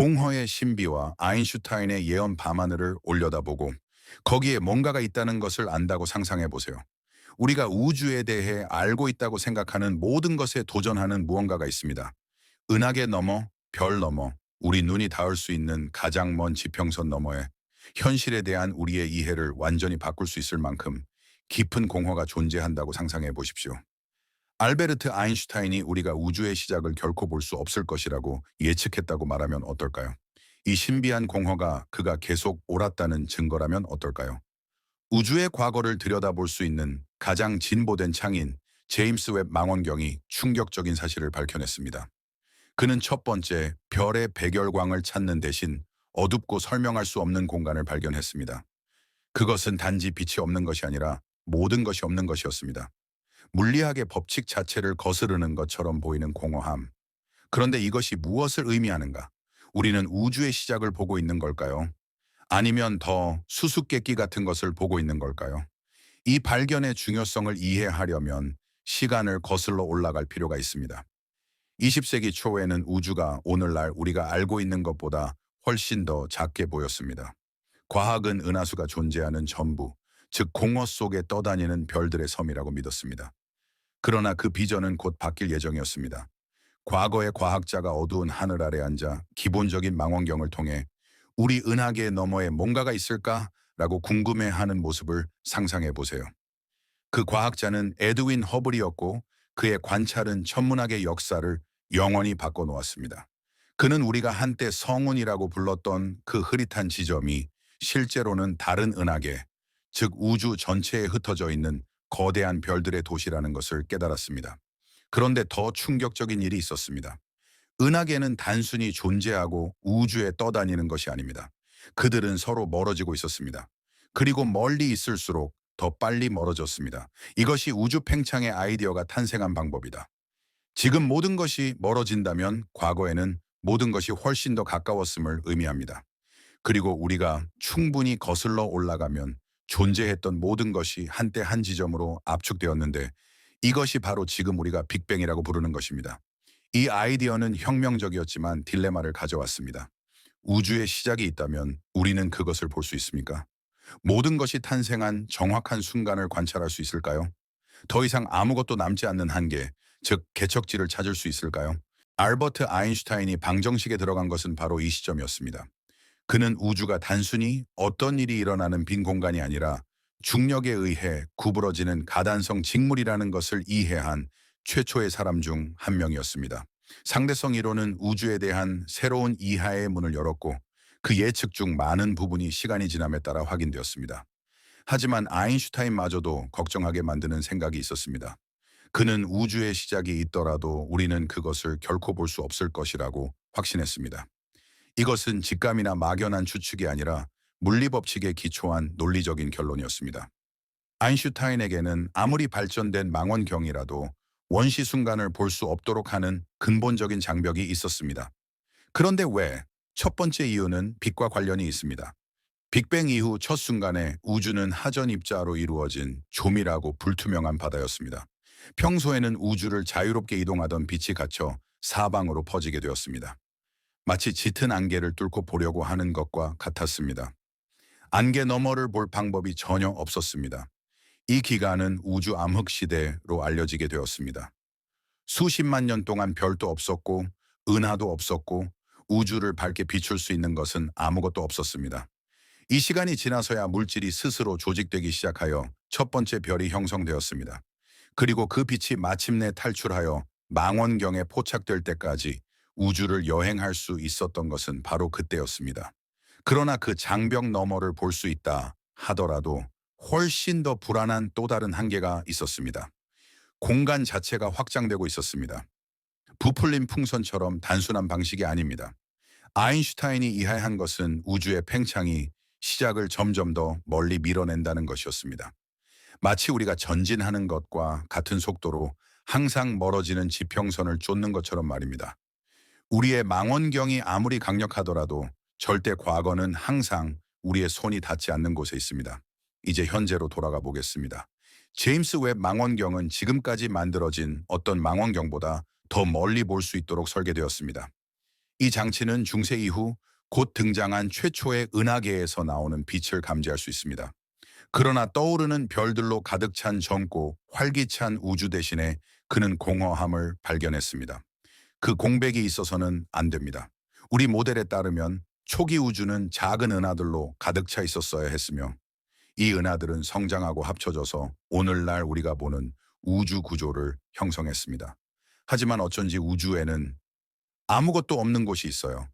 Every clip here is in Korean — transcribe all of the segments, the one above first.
공허의 신비와 아인슈타인의 예언 밤하늘을 올려다보고 거기에 뭔가가 있다는 것을 안다고 상상해 보세요. 우리가 우주에 대해 알고 있다고 생각하는 모든 것에 도전하는 무언가가 있습니다. 은하계 너머, 별 너머, 우리 눈이 닿을 수 있는 가장 먼 지평선 너머에 현실에 대한 우리의 이해를 완전히 바꿀 수 있을 만큼 깊은 공허가 존재한다고 상상해 보십시오. 알베르트 아인슈타인이 우리가 우주의 시작을 결코 볼 수 없을 것이라고 예측했다고 말하면 어떨까요? 이 신비한 공허가 그가 계속 옳았다는 증거라면 어떨까요? 우주의 과거를 들여다볼 수 있는 가장 진보된 창인 제임스 웹 망원경이 충격적인 사실을 밝혀냈습니다. 그는 첫 번째 별의 백열광을 찾는 대신 어둡고 설명할 수 없는 공간을 발견했습니다. 그것은 단지 빛이 없는 것이 아니라 모든 것이 없는 것이었습니다. 물리학의 법칙 자체를 거스르는 것처럼 보이는 공허함. 그런데 이것이 무엇을 의미하는가? 우리는 우주의 시작을 보고 있는 걸까요? 아니면 더 수수께끼 같은 것을 보고 있는 걸까요? 이 발견의 중요성을 이해하려면 시간을 거슬러 올라갈 필요가 있습니다. 20세기 초에는 우주가 오늘날 우리가 알고 있는 것보다 훨씬 더 작게 보였습니다. 과학은 은하수가 존재하는 전부, 즉 공허 속에 떠다니는 별들의 섬이라고 믿었습니다. 그러나 그 비전은 곧 바뀔 예정이었습니다. 과거의 과학자가 어두운 하늘 아래 앉아 기본적인 망원경을 통해 우리 은하계 너머에 뭔가가 있을까라고 궁금해하는 모습을 상상해 보세요. 그 과학자는 에드윈 허블이었고 그의 관찰은 천문학의 역사를 영원히 바꿔놓았습니다. 그는 우리가 한때 성운이라고 불렀던 그 흐릿한 지점이 실제로는 다른 은하계, 즉 우주 전체에 흩어져 있는 거대한 별들의 도시라는 것을 깨달았습니다. 그런데 더 충격적인 일이 있었습니다. 은하계는 단순히 존재하고 우주에 떠다니는 것이 아닙니다. 그들은 서로 멀어지고 있었습니다. 그리고 멀리 있을수록 더 빨리 멀어졌습니다. 이것이 우주 팽창의 아이디어가 탄생한 방법이다. 지금 모든 것이 멀어진다면 과거에는 모든 것이 훨씬 더 가까웠음을 의미합니다. 그리고 우리가 충분히 거슬러 올라가면 존재했던 모든 것이 한때 한 지점으로 압축되었는데 이것이 바로 지금 우리가 빅뱅이라고 부르는 것입니다. 이 아이디어는 혁명적이었지만 딜레마를 가져왔습니다. 우주의 시작이 있다면 우리는 그것을 볼 수 있습니까? 모든 것이 탄생한 정확한 순간을 관찰할 수 있을까요? 더 이상 아무것도 남지 않는 한계, 즉 개척지를 찾을 수 있을까요? 알버트 아인슈타인이 방정식에 들어간 것은 바로 이 시점이었습니다. 그는 우주가 단순히 어떤 일이 일어나는 빈 공간이 아니라 중력에 의해 구부러지는 가단성 직물이라는 것을 이해한 최초의 사람 중 한 명이었습니다. 상대성 이론은 우주에 대한 새로운 이하의 문을 열었고 그 예측 중 많은 부분이 시간이 지남에 따라 확인되었습니다. 하지만 아인슈타인마저도 걱정하게 만드는 생각이 있었습니다. 그는 우주의 시작이 있더라도 우리는 그것을 결코 볼 수 없을 것이라고 확신했습니다. 이것은 직감이나 막연한 추측이 아니라 물리법칙에 기초한 논리적인 결론이었습니다. 아인슈타인에게는 아무리 발전된 망원경이라도 원시 순간을 볼 수 없도록 하는 근본적인 장벽이 있었습니다. 그런데 왜? 첫 번째 이유는 빛과 관련이 있습니다. 빅뱅 이후 첫 순간에 우주는 하전 입자로 이루어진 조밀하고 불투명한 바다였습니다. 평소에는 우주를 자유롭게 이동하던 빛이 갇혀 사방으로 퍼지게 되었습니다. 마치 짙은 안개를 뚫고 보려고 하는 것과 같았습니다. 안개 너머를 볼 방법이 전혀 없었습니다. 이 기간은 우주 암흑 시대로 알려지게 되었습니다. 수십만 년 동안 별도 없었고 은하도 없었고 우주를 밝게 비출 수 있는 것은 아무것도 없었습니다. 이 시간이 지나서야 물질이 스스로 조직되기 시작하여 첫 번째 별이 형성되었습니다. 그리고 그 빛이 마침내 탈출하여 망원경에 포착될 때까지 우주를 여행할 수 있었던 것은 바로 그때였습니다. 그러나 그 장벽 너머를 볼 수 있다 하더라도 훨씬 더 불안한 또 다른 한계가 있었습니다. 공간 자체가 확장되고 있었습니다. 부풀린 풍선처럼 단순한 방식이 아닙니다. 아인슈타인이 이해한 것은 우주의 팽창이 시작을 점점 더 멀리 밀어낸다는 것이었습니다. 마치 우리가 전진하는 것과 같은 속도로 항상 멀어지는 지평선을 쫓는 것처럼 말입니다. 우리의 망원경이 아무리 강력하더라도 절대 과거는 항상 우리의 손이 닿지 않는 곳에 있습니다. 이제 현재로 돌아가 보겠습니다. 제임스 웹 망원경은 지금까지 만들어진 어떤 망원경보다 더 멀리 볼 수 있도록 설계되었습니다. 이 장치는 중세 이후 곧 등장한 최초의 은하계에서 나오는 빛을 감지할 수 있습니다. 그러나 떠오르는 별들로 가득 찬 젊고 활기찬 우주 대신에 그는 공허함을 발견했습니다. 그 공백이 있어서는 안 됩니다. 우리 모델에 따르면 초기 우주는 작은 은하들로 가득 차 있었어야 했으며 이 은하들은 성장하고 합쳐져서 오늘날 우리가 보는 우주 구조를 형성했습니다. 하지만 어쩐지 우주에는 아무것도 없는 곳이 있어요.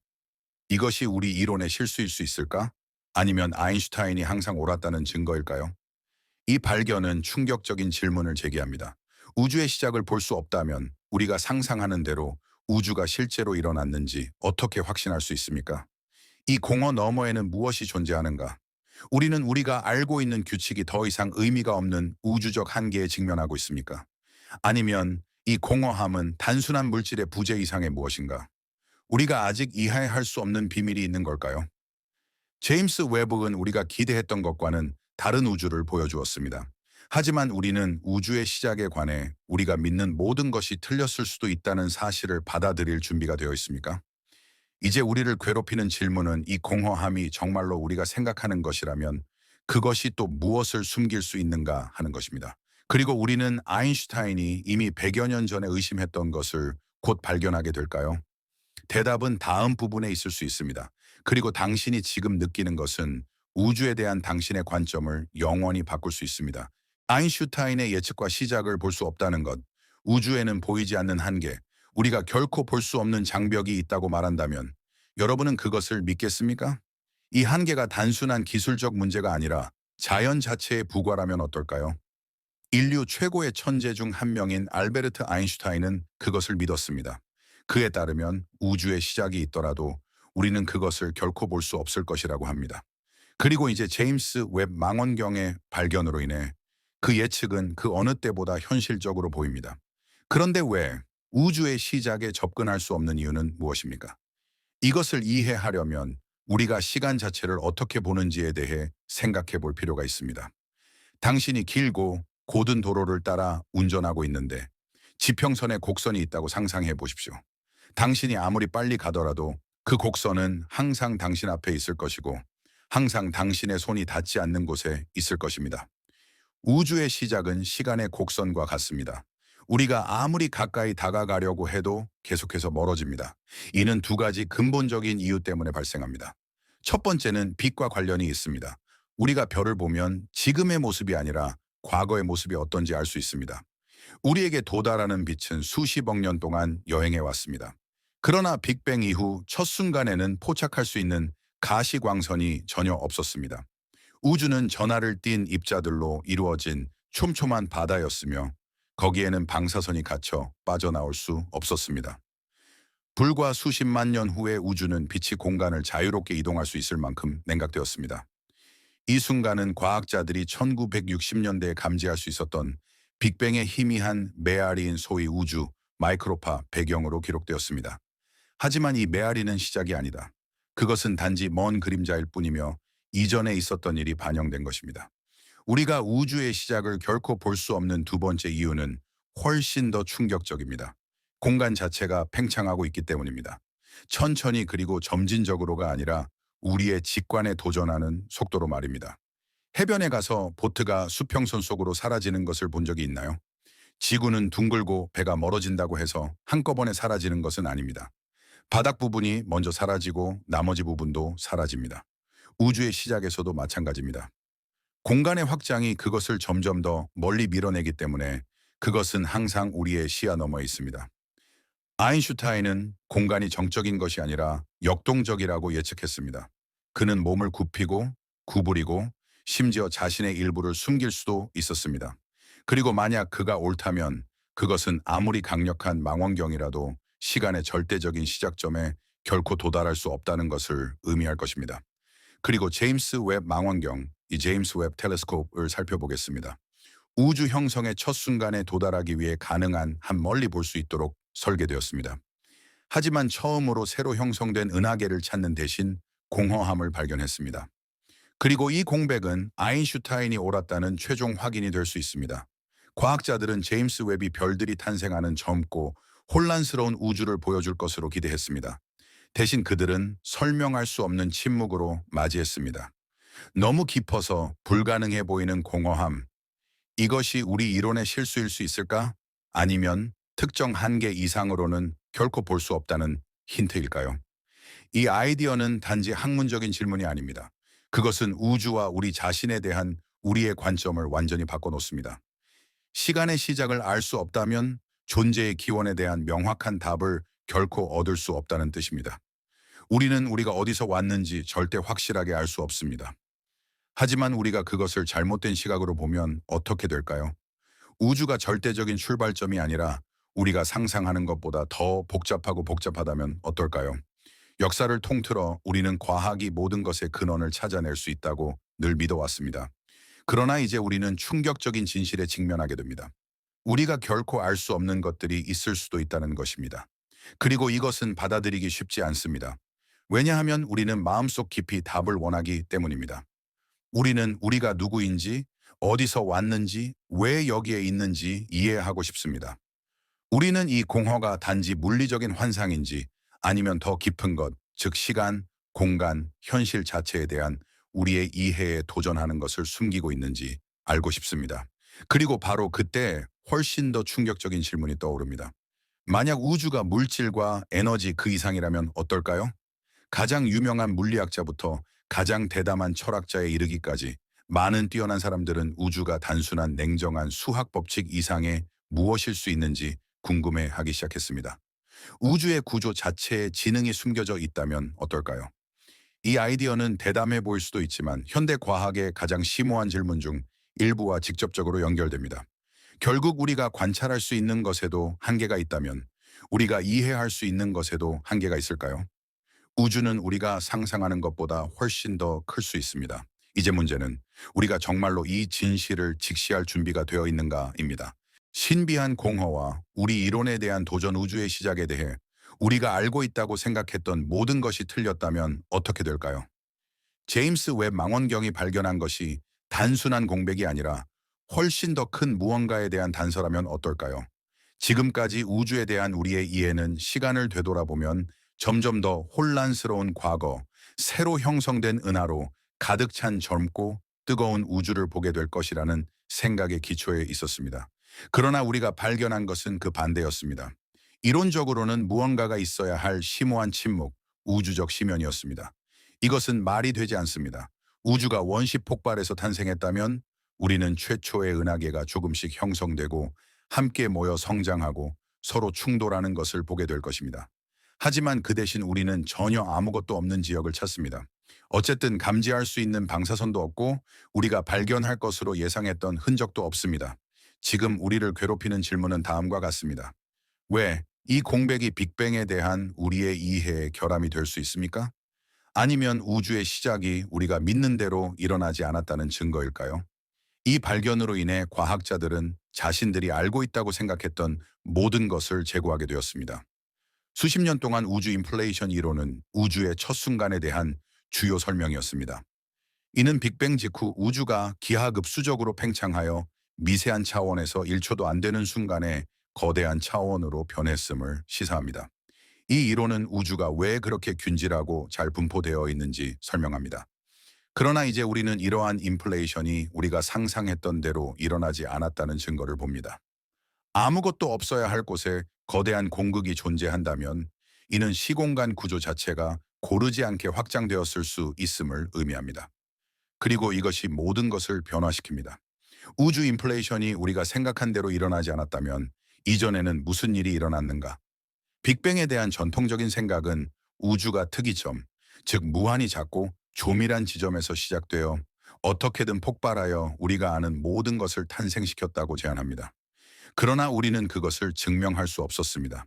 이것이 우리 이론의 실수일 수 있을까? 아니면 아인슈타인이 항상 옳았다는 증거일까요? 이 발견은 충격적인 질문을 제기합니다. 우주의 시작을 볼 수 없다면 우리가 상상하는 대로 우주가 실제로 일어났는지 어떻게 확신할 수 있습니까? 이 공허 너머에는 무엇이 존재하는가? 우리는 우리가 알고 있는 규칙이 더 이상 의미가 없는 우주적 한계에 직면하고 있습니까? 아니면 이 공허함은 단순한 물질의 부재 이상의 무엇인가? 우리가 아직 이해할 수 없는 비밀이 있는 걸까요? 제임스 웨브는 우리가 기대했던 것과는 다른 우주를 보여주었습니다. 하지만 우리는 우주의 시작에 관해 우리가 믿는 모든 것이 틀렸을 수도 있다는 사실을 받아들일 준비가 되어 있습니까? 이제 우리를 괴롭히는 질문은 이 공허함이 정말로 우리가 생각하는 것이라면 그것이 또 무엇을 숨길 수 있는가 하는 것입니다. 그리고 우리는 아인슈타인이 이미 100여 년 전에 의심했던 것을 곧 발견하게 될까요? 대답은 다음 부분에 있을 수 있습니다. 그리고 당신이 지금 느끼는 것은 우주에 대한 당신의 관점을 영원히 바꿀 수 있습니다. 아인슈타인의 예측과 시작을 볼 수 없다는 것, 우주에는 보이지 않는 한계, 우리가 결코 볼 수 없는 장벽이 있다고 말한다면 여러분은 그것을 믿겠습니까? 이 한계가 단순한 기술적 문제가 아니라 자연 자체의 부과라면 어떨까요? 인류 최고의 천재 중 한 명인 알베르트 아인슈타인은 그것을 믿었습니다. 그에 따르면 우주의 시작이 있더라도 우리는 그것을 결코 볼 수 없을 것이라고 합니다. 그리고 이제 제임스 웹 망원경의 발견으로 인해 그 예측은 그 어느 때보다 현실적으로 보입니다. 그런데 왜 우주의 시작에 접근할 수 없는 이유는 무엇입니까? 이것을 이해하려면 우리가 시간 자체를 어떻게 보는지에 대해 생각해 볼 필요가 있습니다. 당신이 길고 고든 도로를 따라 운전하고 있는데 지평선에 곡선이 있다고 상상해 보십시오. 당신이 아무리 빨리 가더라도 그 곡선은 항상 당신 앞에 있을 것이고 항상 당신의 손이 닿지 않는 곳에 있을 것입니다. 우주의 시작은 시간의 곡선과 같습니다. 우리가 아무리 가까이 다가가려고 해도 계속해서 멀어집니다. 이는 두 가지 근본적인 이유 때문에 발생합니다. 첫 번째는 빛과 관련이 있습니다. 우리가 별을 보면 지금의 모습이 아니라 과거의 모습이 어떤지 알 수 있습니다. 우리에게 도달하는 빛은 수십억 년 동안 여행해 왔습니다. 그러나 빅뱅 이후 첫 순간에는 포착할 수 있는 가시광선이 전혀 없었습니다. 우주는 전하를 띤 입자들로 이루어진 촘촘한 바다였으며 거기에는 방사선이 갇혀 빠져나올 수 없었습니다. 불과 수십만 년 후에 우주는 빛이 공간을 자유롭게 이동할 수 있을 만큼 냉각되었습니다. 이 순간은 과학자들이 1960년대에 감지할 수 있었던 빅뱅의 희미한 메아리인 소위 우주, 마이크로파 배경으로 기록되었습니다. 하지만 이 메아리는 시작이 아니다. 그것은 단지 먼 그림자일 뿐이며 이전에 있었던 일이 반영된 것입니다. 우리가 우주의 시작을 결코 볼 수 없는 두 번째 이유는 훨씬 더 충격적입니다. 공간 자체가 팽창하고 있기 때문입니다. 천천히 그리고 점진적으로가 아니라 우리의 직관에 도전하는 속도로 말입니다. 해변에 가서 보트가 수평선 속으로 사라지는 것을 본 적이 있나요? 지구는 둥글고 배가 멀어진다고 해서 한꺼번에 사라지는 것은 아닙니다. 바닥 부분이 먼저 사라지고 나머지 부분도 사라집니다. 우주의 시작에서도 마찬가지입니다. 공간의 확장이 그것을 점점 더 멀리 밀어내기 때문에 그것은 항상 우리의 시야 너머에 있습니다. 아인슈타인은 공간이 정적인 것이 아니라 역동적이라고 예측했습니다. 그는 몸을 굽히고 구부리고 심지어 자신의 일부를 숨길 수도 있었습니다. 그리고 만약 그가 옳다면 그것은 아무리 강력한 망원경이라도 시간의 절대적인 시작점에 결코 도달할 수 없다는 것을 의미할 것입니다. 그리고 제임스 웹 망원경, 이 제임스 웹 텔레스코프를 살펴보겠습니다. 우주 형성의 첫 순간에 도달하기 위해 가능한 한 멀리 볼 수 있도록 설계되었습니다. 하지만 처음으로 새로 형성된 은하계를 찾는 대신 공허함을 발견했습니다. 그리고 이 공백은 아인슈타인이 옳았다는 최종 확인이 될 수 있습니다. 과학자들은 제임스 웹이 별들이 탄생하는 젊고 혼란스러운 우주를 보여줄 것으로 기대했습니다. 대신 그들은 설명할 수 없는 침묵으로 맞이했습니다. 너무 깊어서 불가능해 보이는 공허함. 이것이 우리 이론의 실수일 수 있을까? 아니면 특정 한계 이상으로는 결코 볼 수 없다는 힌트일까요? 이 아이디어는 단지 학문적인 질문이 아닙니다. 그것은 우주와 우리 자신에 대한 우리의 관점을 완전히 바꿔놓습니다. 시간의 시작을 알 수 없다면 존재의 기원에 대한 명확한 답을 결코 얻을 수 없다는 뜻입니다. 우리는 우리가 어디서 왔는지 절대 확실하게 알 수 없습니다. 하지만 우리가 그것을 잘못된 시각으로 보면 어떻게 될까요? 우주가 절대적인 출발점이 아니라 우리가 상상하는 것보다 더 복잡하고 복잡하다면 어떨까요? 역사를 통틀어 우리는 과학이 모든 것의 근원을 찾아낼 수 있다고 늘 믿어왔습니다. 그러나 이제 우리는 충격적인 진실에 직면하게 됩니다. 우리가 결코 알 수 없는 것들이 있을 수도 있다는 것입니다. 그리고 이것은 받아들이기 쉽지 않습니다. 왜냐하면 우리는 마음속 깊이 답을 원하기 때문입니다. 우리는 우리가 누구인지, 어디서 왔는지, 왜 여기에 있는지 이해하고 싶습니다. 우리는 이 공허가 단지 물리적인 환상인지 아니면 더 깊은 것, 즉 시간, 공간, 현실 자체에 대한 우리의 이해에 도전하는 것을 숨기고 있는지 알고 싶습니다. 그리고 바로 그때 훨씬 더 충격적인 질문이 떠오릅니다. 만약 우주가 물질과 에너지 그 이상이라면 어떨까요? 가장 유명한 물리학자부터 가장 대담한 철학자에 이르기까지 많은 뛰어난 사람들은 우주가 단순한 냉정한 수학 법칙 이상의 무엇일 수 있는지 궁금해하기 시작했습니다. 우주의 구조 자체에 지능이 숨겨져 있다면 어떨까요? 이 아이디어는 대담해 보일 수도 있지만 현대 과학의 가장 심오한 질문 중 일부와 직접적으로 연결됩니다. 결국 우리가 관찰할 수 있는 것에도 한계가 있다면 우리가 이해할 수 있는 것에도 한계가 있을까요? 우주는 우리가 상상하는 것보다 훨씬 더 클 수 있습니다. 이제 문제는 우리가 정말로 이 진실을 직시할 준비가 되어 있는가입니다. 신비한 공허와 우리 이론에 대한 도전 우주의 시작에 대해 우리가 알고 있다고 생각했던 모든 것이 틀렸다면 어떻게 될까요? 제임스 웹 망원경이 발견한 것이 단순한 공백이 아니라 훨씬 더 큰 무언가에 대한 단서라면 어떨까요? 지금까지 우주에 대한 우리의 이해는 시간을 되돌아보면 점점 더 혼란스러운 과거, 새로 형성된 은하로 가득 찬 젊고 뜨거운 우주를 보게 될 것이라는 생각의 기초에 있었습니다. 그러나 우리가 발견한 것은 그 반대였습니다. 이론적으로는 무언가가 있어야 할 심오한 침묵, 우주적 심연이었습니다. 이것은 말이 되지 않습니다. 우주가 원시 폭발에서 탄생했다면 우리는 최초의 은하계가 조금씩 형성되고 함께 모여 성장하고 서로 충돌하는 것을 보게 될 것입니다. 하지만 그 대신 우리는 전혀 아무것도 없는 지역을 찾습니다. 어쨌든 감지할 수 있는 방사선도 없고 우리가 발견할 것으로 예상했던 흔적도 없습니다. 지금 우리를 괴롭히는 질문은 다음과 같습니다. 왜 이 공백이 빅뱅에 대한 우리의 이해의 결함이 될 수 있습니까? 아니면 우주의 시작이 우리가 믿는 대로 일어나지 않았다는 증거일까요? 이 발견으로 인해 과학자들은 자신들이 알고 있다고 생각했던 모든 것을 제고하게 되었습니다. 수십 년 동안 우주 인플레이션 이론은 우주의 첫 순간에 대한 주요 설명이었습니다. 이는 빅뱅 직후 우주가 기하급수적으로 팽창하여 미세한 차원에서 1초도 안 되는 순간에 거대한 차원으로 변했음을 시사합니다. 이 이론은 우주가 왜 그렇게 균질하고 잘 분포되어 있는지 설명합니다. 그러나 이제 우리는 이러한 인플레이션이 우리가 상상했던 대로 일어나지 않았다는 증거를 봅니다. 아무것도 없어야 할 곳에 거대한 공극이 존재한다면 이는 시공간 구조 자체가 고르지 않게 확장되었을 수 있음을 의미합니다. 그리고 이것이 모든 것을 변화시킵니다. 우주 인플레이션이 우리가 생각한 대로 일어나지 않았다면 이전에는 무슨 일이 일어났는가? 빅뱅에 대한 전통적인 생각은 우주가 특이점, 즉 무한히 작고 조밀한 지점에서 시작되어 어떻게든 폭발하여 우리가 아는 모든 것을 탄생시켰다고 제안합니다. 그러나 우리는 그것을 증명할 수 없었습니다.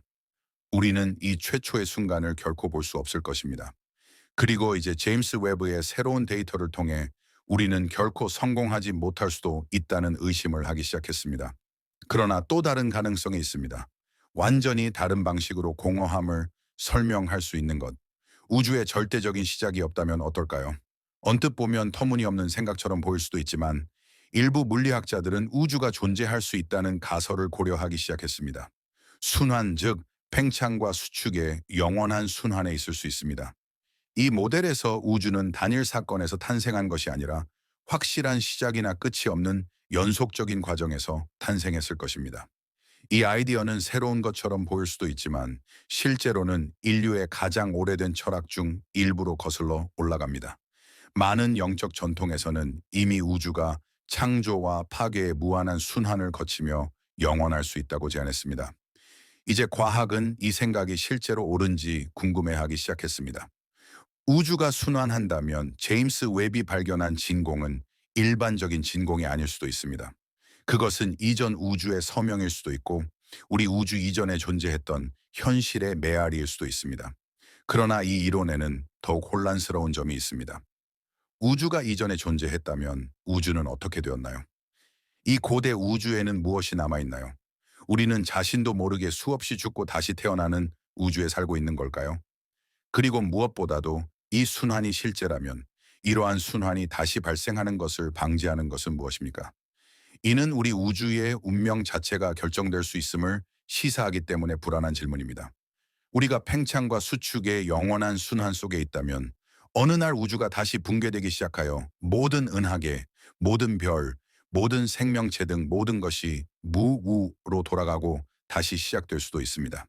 우리는 이 최초의 순간을 결코 볼 수 없을 것입니다. 그리고 이제 제임스 웨브의 새로운 데이터를 통해 우리는 결코 성공하지 못할 수도 있다는 의심을 하기 시작했습니다. 그러나 또 다른 가능성이 있습니다. 완전히 다른 방식으로 공허함을 설명할 수 있는 것. 우주의 절대적인 시작이 없다면 어떨까요? 언뜻 보면 터무니없는 생각처럼 보일 수도 있지만 일부 물리학자들은 우주가 존재할 수 있다는 가설을 고려하기 시작했습니다. 순환, 즉 팽창과 수축의 영원한 순환에 있을 수 있습니다. 이 모델에서 우주는 단일 사건에서 탄생한 것이 아니라 확실한 시작이나 끝이 없는 연속적인 과정에서 탄생했을 것입니다. 이 아이디어는 새로운 것처럼 보일 수도 있지만 실제로는 인류의 가장 오래된 철학 중 일부로 거슬러 올라갑니다. 많은 영적 전통에서는 이미 우주가 창조와 파괴의 무한한 순환을 거치며 영원할 수 있다고 제안했습니다. 이제 과학은 이 생각이 실제로 옳은지 궁금해하기 시작했습니다. 우주가 순환한다면 제임스 웹이 발견한 진공은 일반적인 진공이 아닐 수도 있습니다. 그것은 이전 우주의 서명일 수도 있고 우리 우주 이전에 존재했던 현실의 메아리일 수도 있습니다. 그러나 이 이론에는 더욱 혼란스러운 점이 있습니다. 우주가 이전에 존재했다면 우주는 어떻게 되었나요? 이 고대 우주에는 무엇이 남아있나요? 우리는 자신도 모르게 수없이 죽고 다시 태어나는 우주에 살고 있는 걸까요? 그리고 무엇보다도 이 순환이 실제라면 이러한 순환이 다시 발생하는 것을 방지하는 것은 무엇입니까? 이는 우리 우주의 운명 자체가 결정될 수 있음을 시사하기 때문에 불안한 질문입니다. 우리가 팽창과 수축의 영원한 순환 속에 있다면 어느 날 우주가 다시 붕괴되기 시작하여 모든 은하계, 모든 별, 모든 생명체 등 모든 것이 무우로 돌아가고 다시 시작될 수도 있습니다.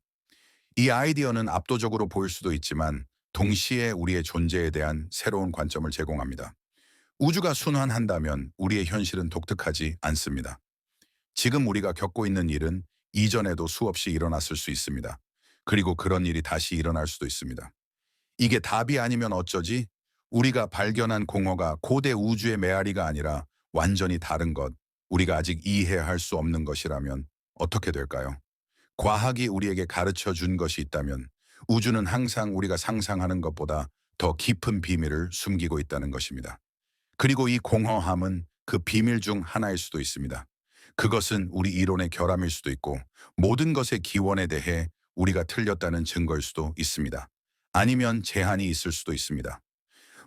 이 아이디어는 압도적으로 보일 수도 있지만 동시에 우리의 존재에 대한 새로운 관점을 제공합니다. 우주가 순환한다면 우리의 현실은 독특하지 않습니다. 지금 우리가 겪고 있는 일은 이전에도 수없이 일어났을 수 있습니다. 그리고 그런 일이 다시 일어날 수도 있습니다. 이게 답이 아니면 어쩌지? 우리가 발견한 공허가 고대 우주의 메아리가 아니라 완전히 다른 것, 우리가 아직 이해할 수 없는 것이라면 어떻게 될까요? 과학이 우리에게 가르쳐 준 것이 있다면 우주는 항상 우리가 상상하는 것보다 더 깊은 비밀을 숨기고 있다는 것입니다. 그리고 이 공허함은 그 비밀 중 하나일 수도 있습니다. 그것은 우리 이론의 결함일 수도 있고 모든 것의 기원에 대해 우리가 틀렸다는 증거일 수도 있습니다. 아니면 제한이 있을 수도 있습니다.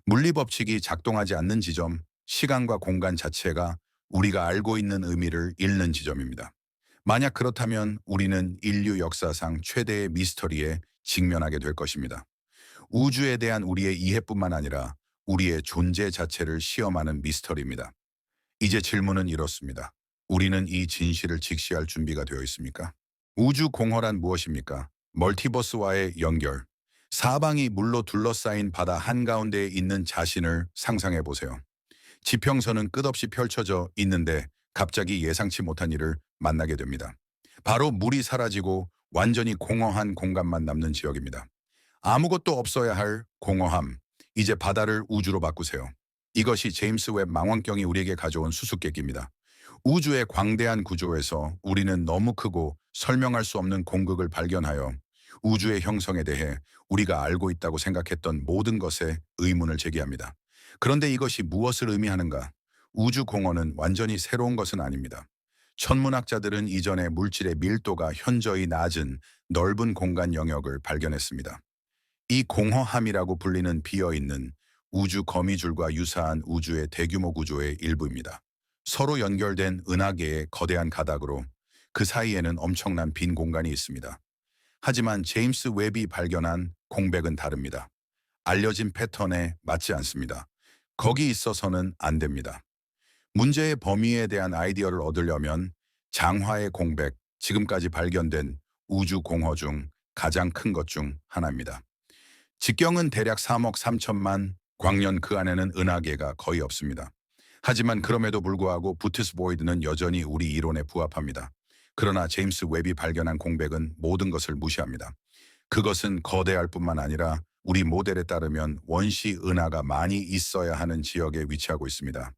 물리 법칙이 작동하지 않는 지점, 시간과 공간 자체가 우리가 알고 있는 의미를 잃는 지점입니다. 만약 그렇다면 우리는 인류 역사상 최대의 미스터리에 직면하게 될 것입니다. 우주에 대한 우리의 이해뿐만 아니라 우리의 존재 자체를 시험하는 미스터리입니다. 이제 질문은 이렇습니다. 우리는 이 진실을 직시할 준비가 되어 있습니까? 우주 공허란 무엇입니까? 멀티버스와의 연결. 사방이 물로 둘러싸인 바다 한가운데에 있는 자신을 상상해 보세요. 지평선은 끝없이 펼쳐져 있는데 갑자기 예상치 못한 일을 만나게 됩니다. 바로 물이 사라지고 완전히 공허한 공간만 남는 지역입니다. 아무것도 없어야 할 공허함. 이제 바다를 우주로 바꾸세요. 이것이 제임스 웹 망원경이 우리에게 가져온 수수께끼입니다. 우주의 광대한 구조에서 우리는 너무 크고 설명할 수 없는 공극을 발견하여 우주의 형성에 대해 우리가 알고 있다고 생각했던 모든 것에 의문을 제기합니다. 그런데 이것이 무엇을 의미하는가? 우주 공허는 완전히 새로운 것은 아닙니다. 천문학자들은 이전에 물질의 밀도가 현저히 낮은 넓은 공간 영역을 발견했습니다. 이 공허함이라고 불리는 비어있는 우주 거미줄과 유사한 우주의 대규모 구조의 일부입니다. 서로 연결된 은하계의 거대한 가닥으로 그 사이에는 엄청난 빈 공간이 있습니다. 하지만 제임스 웹이 발견한 공백은 다릅니다. 알려진 패턴에 맞지 않습니다. 거기 있어서는 안 됩니다. 문제의 범위에 대한 아이디어를 얻으려면 장화의 공백, 지금까지 발견된 우주 공허 중 가장 큰 것 중 하나입니다. 직경은 대략 3억 3천만 광년 그 안에는 은하계가 거의 없습니다. 하지만 그럼에도 불구하고 부티스 보이드는 여전히 우리 이론에 부합합니다. 그러나 제임스 웹이 발견한 공백은 모든 것을 무시합니다. 그것은 거대할 뿐만 아니라 우리 모델에 따르면 원시 은하가 많이 있어야 하는 지역에 위치하고 있습니다.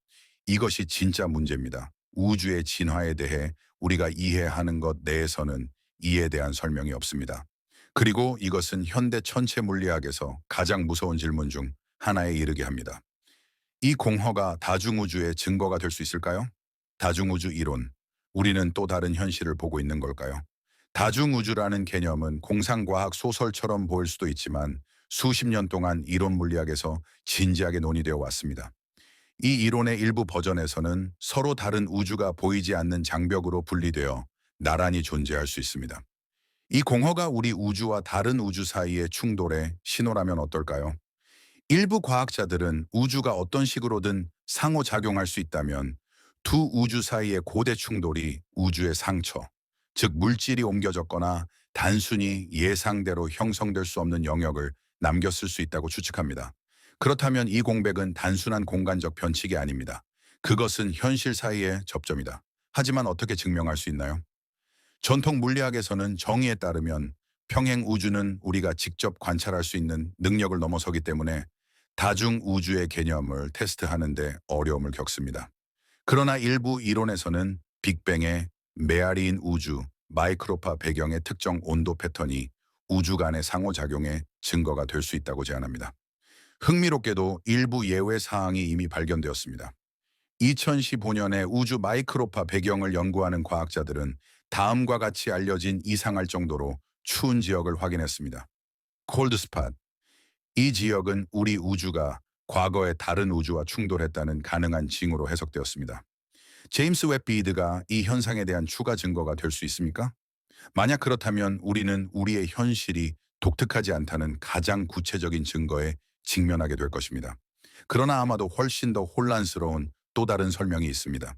이것이 진짜 문제입니다. 우주의 진화에 대해 우리가 이해하는 것 내에서는 이에 대한 설명이 없습니다. 그리고 이것은 현대 천체 물리학에서 가장 무서운 질문 중 하나에 이르게 합니다. 이 공허가 다중우주의 증거가 될 수 있을까요? 다중우주 이론. 우리는 또 다른 현실을 보고 있는 걸까요? 다중우주라는 개념은 공상과학 소설처럼 보일 수도 있지만 수십 년 동안 이론 물리학에서 진지하게 논의되어 왔습니다. 이 이론의 일부 버전에서는 서로 다른 우주가 보이지 않는 장벽으로 분리되어 나란히 존재할 수 있습니다. 이 공허가 우리 우주와 다른 우주 사이의 충돌의 신호라면 어떨까요? 일부 과학자들은 우주가 어떤 식으로든 상호작용할 수 있다면 두 우주 사이의 고대 충돌이 우주의 상처, 즉 물질이 옮겨졌거나 단순히 예상대로 형성될 수 없는 영역을 남겼을 수 있다고 추측합니다. 그렇다면 이 공백은 단순한 공간적 변칙이 아닙니다. 그것은 현실 사이의 접점이다. 하지만 어떻게 증명할 수 있나요? 전통 물리학에서는 정의에 따르면 평행 우주는 우리가 직접 관찰할 수 있는 능력을 넘어서기 때문에 다중 우주의 개념을 테스트하는 데 어려움을 겪습니다. 그러나 일부 이론에서는 빅뱅의 메아리인 우주, 마이크로파 배경의 특정 온도 패턴이 우주 간의 상호작용의 증거가 될 수 있다고 제안합니다. 흥미롭게도 일부 예외 사항이 이미 발견되었습니다. 2015년에 우주 마이크로파 배경을 연구하는 과학자들은 다음과 같이 알려진 이상할 정도로 추운 지역을 확인했습니다. 콜드스팟. 이 지역은 우리 우주가 과거의 다른 우주와 충돌했다는 가능한 징후로 해석되었습니다. 제임스 웹비드가 이 현상에 대한 추가 증거가 될 수 있습니까? 만약 그렇다면 우리는 우리의 현실이 독특하지 않다는 가장 구체적인 증거에 직면하게 될 것입니다. 그러나 아마도 훨씬 더 혼란스러운 또 다른 설명이 있습니다.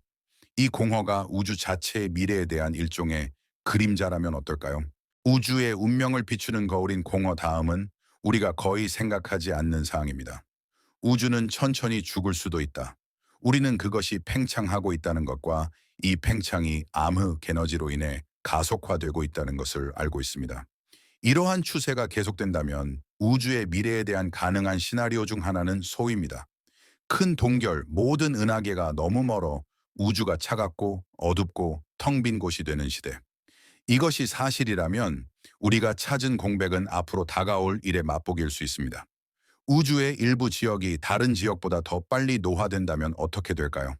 이 공허가 우주 자체의 미래에 대한 일종의 그림자라면 어떨까요? 우주의 운명을 비추는 거울인 공허 다음은 우리가 거의 생각하지 않는 사항입니다. 우주는 천천히 죽을 수도 있다. 우리는 그것이 팽창하고 있다는 것과 이 팽창이 암흑 에너지로 인해 가속화되고 있다는 것을 알고 있습니다. 이러한 추세가 계속된다면 우주의 미래에 대한 가능한 시나리오 중 하나는 소위입니다. 큰 동결, 모든 은하계가 너무 멀어 우주가 차갑고 어둡고 텅 빈 곳이 되는 시대. 이것이 사실이라면 우리가 찾은 공백은 앞으로 다가올 일에 맛보기일 수 있습니다. 우주의 일부 지역이 다른 지역보다 더 빨리 노화된다면 어떻게 될까요?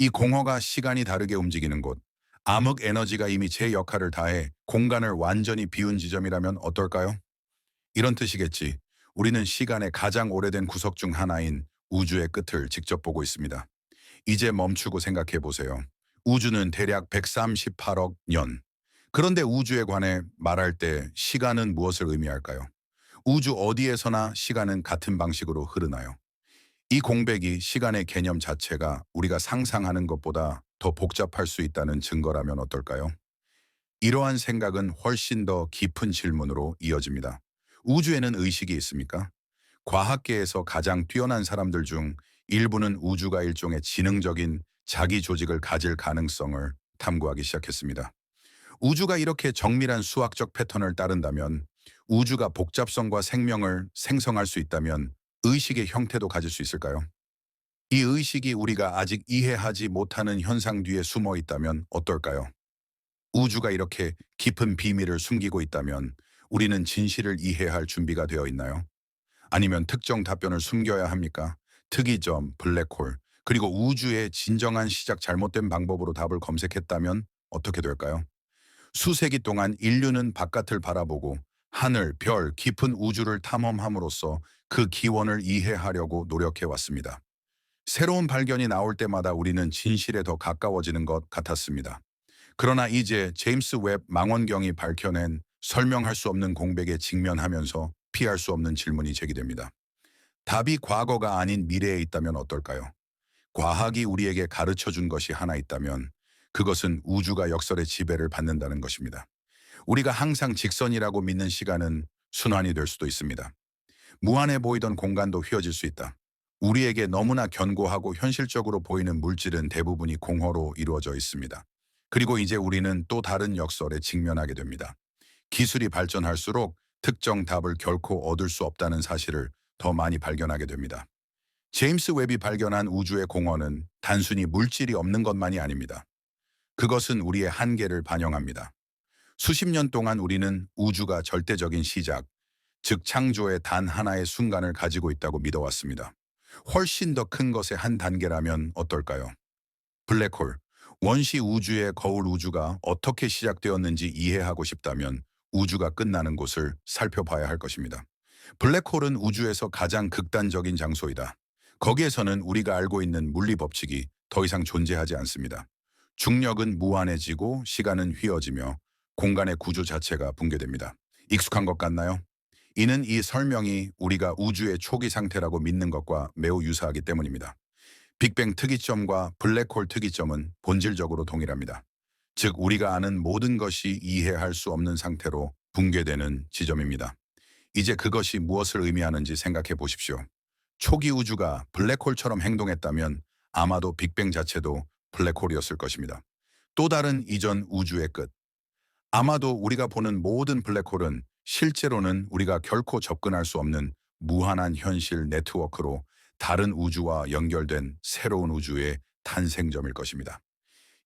이 공허가 시간이 다르게 움직이는 곳, 암흑 에너지가 이미 제 역할을 다해 공간을 완전히 비운 지점이라면 어떨까요? 이런 뜻이겠지. 우리는 시간의 가장 오래된 구석 중 하나인 우주의 끝을 직접 보고 있습니다. 이제 멈추고 생각해 보세요. 우주는 대략 138억 년. 그런데 우주에 관해 말할 때 시간은 무엇을 의미할까요? 우주 어디에서나 시간은 같은 방식으로 흐르나요? 이 공백이 시간의 개념 자체가 우리가 상상하는 것보다 더 복잡할 수 있다는 증거라면 어떨까요? 이러한 생각은 훨씬 더 깊은 질문으로 이어집니다. 우주에는 의식이 있습니까? 과학계에서 가장 뛰어난 사람들 중 일부는 우주가 일종의 지능적인 자기 조직을 가질 가능성을 탐구하기 시작했습니다. 우주가 이렇게 정밀한 수학적 패턴을 따른다면 우주가 복잡성과 생명을 생성할 수 있다면 의식의 형태도 가질 수 있을까요? 이 의식이 우리가 아직 이해하지 못하는 현상 뒤에 숨어 있다면 어떨까요? 우주가 이렇게 깊은 비밀을 숨기고 있다면 우리는 진실을 이해할 준비가 되어 있나요? 아니면 특정 답변을 숨겨야 합니까? 특이점, 블랙홀, 그리고 우주의 진정한 시작 잘못된 방법으로 답을 검색했다면 어떻게 될까요? 수세기 동안 인류는 바깥을 바라보고 하늘, 별, 깊은 우주를 탐험함으로써 그 기원을 이해하려고 노력해 왔습니다. 새로운 발견이 나올 때마다 우리는 진실에 더 가까워지는 것 같았습니다. 그러나 이제 제임스 웹 망원경이 밝혀낸 설명할 수 없는 공백에 직면하면서 피할 수 없는 질문이 제기됩니다. 답이 과거가 아닌 미래에 있다면 어떨까요? 과학이 우리에게 가르쳐 준 것이 하나 있다면 그것은 우주가 역설의 지배를 받는다는 것입니다. 우리가 항상 직선이라고 믿는 시간은 순환이 될 수도 있습니다. 무한해 보이던 공간도 휘어질 수 있다. 우리에게 너무나 견고하고 현실적으로 보이는 물질은 대부분이 공허로 이루어져 있습니다. 그리고 이제 우리는 또 다른 역설에 직면하게 됩니다. 기술이 발전할수록 특정 답을 결코 얻을 수 없다는 사실을 더 많이 발견하게 됩니다. 제임스 웹이 발견한 우주의 공허는 단순히 물질이 없는 것만이 아닙니다. 그것은 우리의 한계를 반영합니다. 수십 년 동안 우리는 우주가 절대적인 시작, 즉 창조의 단 하나의 순간을 가지고 있다고 믿어왔습니다. 훨씬 더 큰 것의 한 단계라면 어떨까요? 블랙홀, 원시 우주의 거울 우주가 어떻게 시작되었는지 이해하고 싶다면 우주가 끝나는 곳을 살펴봐야 할 것입니다. 블랙홀은 우주에서 가장 극단적인 장소이다. 거기에서는 우리가 알고 있는 물리 법칙이 더 이상 존재하지 않습니다. 중력은 무한해지고 시간은 휘어지며 공간의 구조 자체가 붕괴됩니다. 익숙한 것 같나요? 이는 이 설명이 우리가 우주의 초기 상태라고 믿는 것과 매우 유사하기 때문입니다. 빅뱅 특이점과 블랙홀 특이점은 본질적으로 동일합니다. 즉 우리가 아는 모든 것이 이해할 수 없는 상태로 붕괴되는 지점입니다. 이제 그것이 무엇을 의미하는지 생각해 보십시오. 초기 우주가 블랙홀처럼 행동했다면 아마도 빅뱅 자체도 블랙홀이었을 것입니다. 또 다른 이전 우주의 끝. 아마도 우리가 보는 모든 블랙홀은 실제로는 우리가 결코 접근할 수 없는 무한한 현실 네트워크로 다른 우주와 연결된 새로운 우주의 탄생점일 것입니다.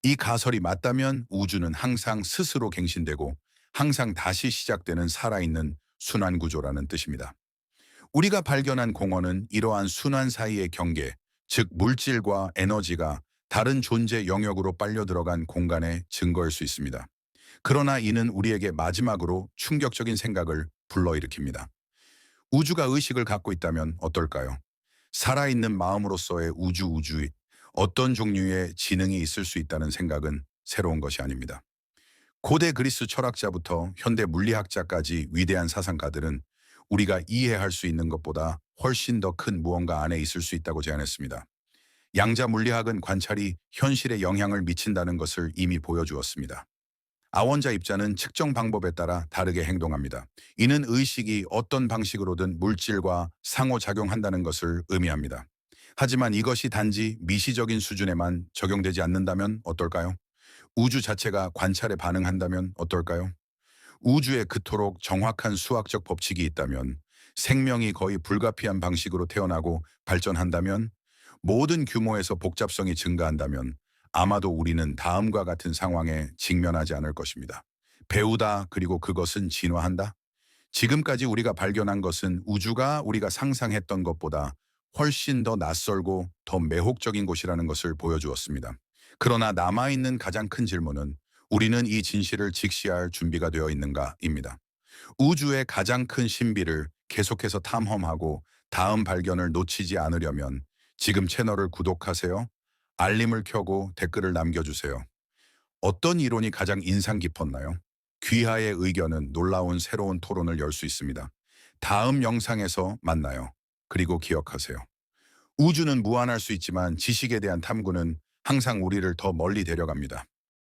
이 가설이 맞다면 우주는 항상 스스로 갱신되고 항상 다시 시작되는 살아있는 순환 구조라는 뜻입니다. 우리가 발견한 공원은 이러한 순환 사이의 경계, 즉 물질과 에너지가 다른 존재 영역으로 빨려 들어간 공간의 증거일 수 있습니다. 그러나 이는 우리에게 마지막으로 충격적인 생각을 불러일으킵니다. 우주가 의식을 갖고 있다면 어떨까요? 살아있는 마음으로서의 우주 우주의 어떤 종류의 지능이 있을 수 있다는 생각은 새로운 것이 아닙니다. 고대 그리스 철학자부터 현대 물리학자까지 위대한 사상가들은 우리가 이해할 수 있는 것보다 훨씬 더 큰 무언가 안에 있을 수 있다고 제안했습니다. 양자 물리학은 관찰이 현실에 영향을 미친다는 것을 이미 보여주었습니다. 아원자 입자는 측정 방법에 따라 다르게 행동합니다. 이는 의식이 어떤 방식으로든 물질과 상호작용한다는 것을 의미합니다. 하지만 이것이 단지 미시적인 수준에만 적용되지 않는다면 어떨까요? 우주 자체가 관찰에 반응한다면 어떨까요? 우주에 그토록 정확한 수학적 법칙이 있다면 생명이 거의 불가피한 방식으로 태어나고 발전한다면 모든 규모에서 복잡성이 증가한다면 아마도 우리는 다음과 같은 상황에 직면하지 않을 것입니다. 배우다 그리고 그것은 진화한다. 지금까지 우리가 발견한 것은 우주가 우리가 상상했던 것보다 훨씬 더 낯설고 더 매혹적인 곳이라는 것을 보여주었습니다. 그러나 남아있는 가장 큰 질문은 우리는 이 진실을 직시할 준비가 되어 있는가입니다. 우주의 가장 큰 신비를 계속해서 탐험하고 다음 발견을 놓치지 않으려면 지금 채널을 구독하세요. 알림을 켜고 댓글을 남겨주세요. 어떤 이론이 가장 인상 깊었나요? 귀하의 의견은 놀라운 새로운 토론을 열 수 있습니다. 다음 영상에서 만나요. 그리고 기억하세요. 우주는 무한할 수 있지만 지식에 대한 탐구는 항상 우리를 더 멀리 데려갑니다.